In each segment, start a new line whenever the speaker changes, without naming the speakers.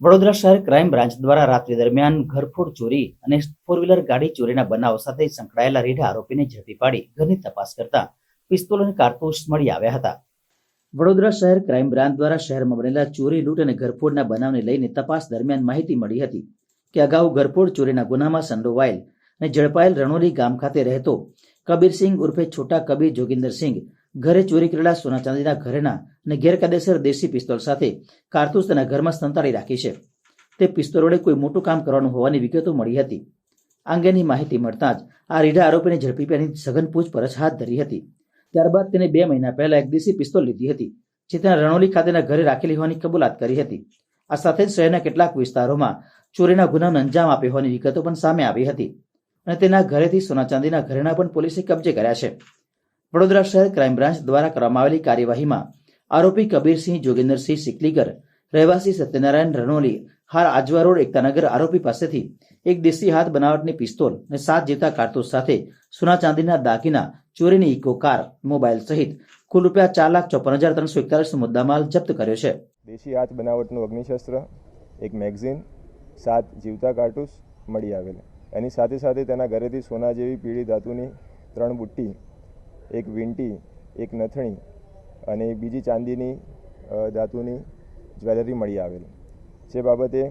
વડોદરા શહેર crime branch દ્વારા રાત્રિ દરમિયાન ઘરફોડ ચોરી અને ફોર વ્હીલર ગાડી ચોરીના બનાવ સાથે સંકળાયેલા રેઢા આરોપીને ઝડપી પાડી ઘરની તપાસ કરતા પિસ્તોલ અને કારતૂસ મળી આવ્યા હતા. વડોદરા શહેર ક્રાઇમ બ્રાન્ચ દ્વારા શહેરમાં બનેલા ચોરી, લૂંટ અને ઘરફોડના બનાવને લઈને તપાસ દરમિયાન માહિતી મળી હતી કે અગાઉ ઘરફોડ ચોરીના ગુનામાં સંડોવાયેલ અને ઝડપાયેલ રણોલી ગામ ખાતે રહેતો કબીરસિંહ ઉર્ફે છોટા કબીર જોગિંદરસિંહ ઘરે ચોરી કરેલા સોના ચાંદીના ઘરેણા અને ગેરકાયદેસર દેશી પિસ્તોલ સાથે કારતૂસ તેના ઘરમાં સંતાડી રાખી છે. તે પિસ્તોલ વડે કોઈ મોટું કામ કરવાનું હોવાની વિગતો મળી હતી. આ અંગેની માહિતી મળતા જ આ રીઢા આરોપીને ઝડપી પાડી સઘન પૂછપરછ હાથ ધરી હતી. ત્યારબાદ તેને બે મહિના પહેલા એક દેશી પિસ્તોલ લીધી હતી, જે તેના રણોલી ખાતેના ઘરે રાખેલી હોવાની કબૂલાત કરી હતી. આ સાથે જ શહેરના કેટલાક વિસ્તારોમાં ચોરીના ગુનાનો અંજામ આપ્યો હોવાની વિગતો પણ સામે આવી હતી અને તેના ઘરેથી સોના ચાંદીના ઘરેણા પણ પોલીસે કબજે કર્યા છે. વડોદરા શહેર ક્રાઇમ બ્રાન્ચ દ્વારા કરવામાં આવેલી કાર્યવાહીમાં આરોપી કબીરસિંહ, જોગેન્દ્રસિંહ સિકલીગર રહેવાસી સત્યનારાયણ રણોલી હાલ આજવા રોડ, એકતાનગર આરોપી પાસેથી એક દેશી હાથ બનાવટની પિસ્તોલ અને સાત જેટલા કારતૂસ સાથે સોના ચાંદીના દાગીના, ચોરીની ઇકો કાર, મોબાઈલ સહિત કુલ રૂપિયા ચાર લાખ ચોપન હજાર ત્રણસો એકતાલીસ મુદ્દામાલ જપ્ત કર્યો છે.
દેશી હાથ બનાવટનું અગ્નિશસ્ત્ર, એક મેગઝીન, સાત જીવતા કારતૂસ મળી આવેલ. એની સાથે સાથે તેના ઘરેથી સોના જેવી પીળી ધાતુની ત્રણ બુટ્ટી એક વીંટી, એક નથણી અને બીજી ચાંદીની ધાતુની જ્વેલરી મળી આવેલ. જે બાબતે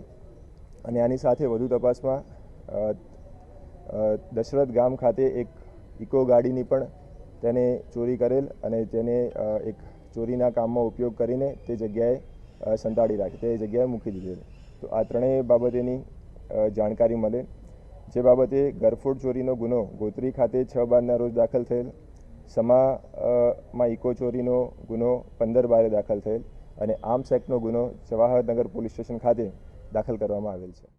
અને આની સાથે વધુ તપાસમાં દશરથ ગામ ખાતે એક ઇકો ગાડીની પણ તેને ચોરી કરેલ અને તેને એક ચોરીના કામમાં ઉપયોગ કરીને તે જગ્યાએ સંતાડી રાખી, તે જગ્યાએ મૂકી દીધેલ. તો આ ત્રણેય બાબતેની જાણકારી મળે. જે બાબતે ગરફોડ ચોરીનો ગુનો ગોત્રી ખાતે છ બારના રોજ દાખલ થયેલ સમા અ, માં ઇકો ચોરીનો ગુનો પંદર બારે દાખલ થયેલ અને આર્મ્સ એક્ટનો ગુનો જવાહરનગર પોલીસ સ્ટેશન ખાતે દાખલ કરવામાં આવેલ છે.